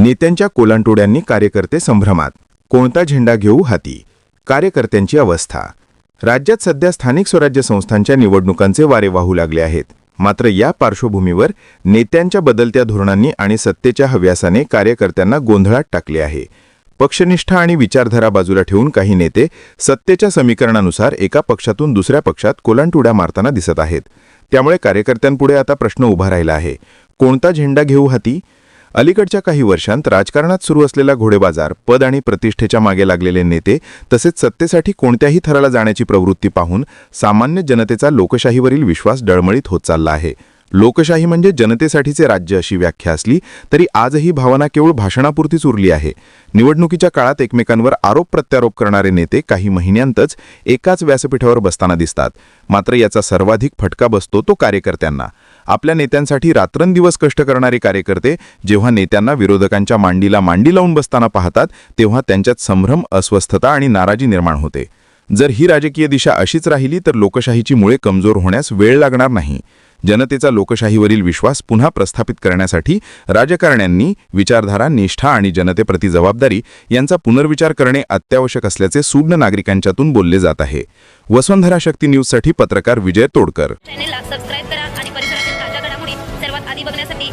नेत्यांच्या कोलांटोड्यांनी कार्यकर्ते संभ्रमात. कोणता झेंडा घेऊ हाती? कार्यकर्त्यांची अवस्था. राज्यात सध्या स्थानिक स्वराज्य संस्थांच्या निवडणुकांचे वारे वाहू लागले आहेत. मात्र या पार्श्वभूमीवर नेत्यांच्या बदलत्या धोरणांनी आणि सत्तेच्या हव्यासाने कार्यकर्त्यांना गोंधळात टाकले आहे. पक्षनिष्ठा आणि विचारधारा बाजूला ठेवून काही नेते सत्तेच्या समीकरणानुसार एका पक्षातून दुसऱ्या पक्षात कोलांटुड्या मारताना दिसत आहेत. त्यामुळे कार्यकर्त्यांपुढे आता प्रश्न उभा राहिला आहे. कोणता झेंडा घेऊ हाती? अलीकडच्या काही वर्षांत राजकारणात सुरू असलेला घोडेबाजार पद आणि प्रतिष्ठेच्या मागे लागलेले नेते तसेच सत्तेसाठी कोणत्याही थराला जाण्याची प्रवृत्ती पाहून सामान्य जनतेचा लोकशाहीवरील विश्वास डळमळीत होत चालला आहे. लोकशाही म्हणजे जनतेसाठीचे राज्य अशी व्याख्या असली तरी आजही भावना केवळ भाषणापुरतीच उरली आहे. निवडणुकीच्या काळात एकमेकांवर आरोप प्रत्यारोप करणारे नेते काही महिन्यांतच एकाच व्यासपीठावर बसताना दिसतात. मात्र याचा सर्वाधिक फटका बसतो तो कार्यकर्त्यांना. आपल्या नेत्यांसाठी रात्रंदिवस कष्ट करणारे कार्यकर्ते जेव्हा नेत्यांना विरोधकांच्या मांडीला मांडी लावून बसताना पाहतात तेव्हा त्यांच्यात संभ्रम अस्वस्थता आणि नाराजी निर्माण होते. जर ही राजकीय दिशा अशीच राहिली तर लोकशाहीची मुळे कमजोर होण्यास वेळ लागणार नाही. जनतेचा लोकशाहीवरील विश्वास पुन्हा प्रस्थापित करण्यासाठी राजकारण्यांनी विचारधारा निष्ठा आणि जनतेप्रती जबाबदारी यांचा पुनर्विचार करणे अत्यावश्यक असल्याचे सुज्ञ नागरिकांच्यातून बोलले जात आहे. वसुंधरा शक्ती न्यूजसाठी पत्रकार विजय तोडकर. सर्वात आधी बघण्यासाठी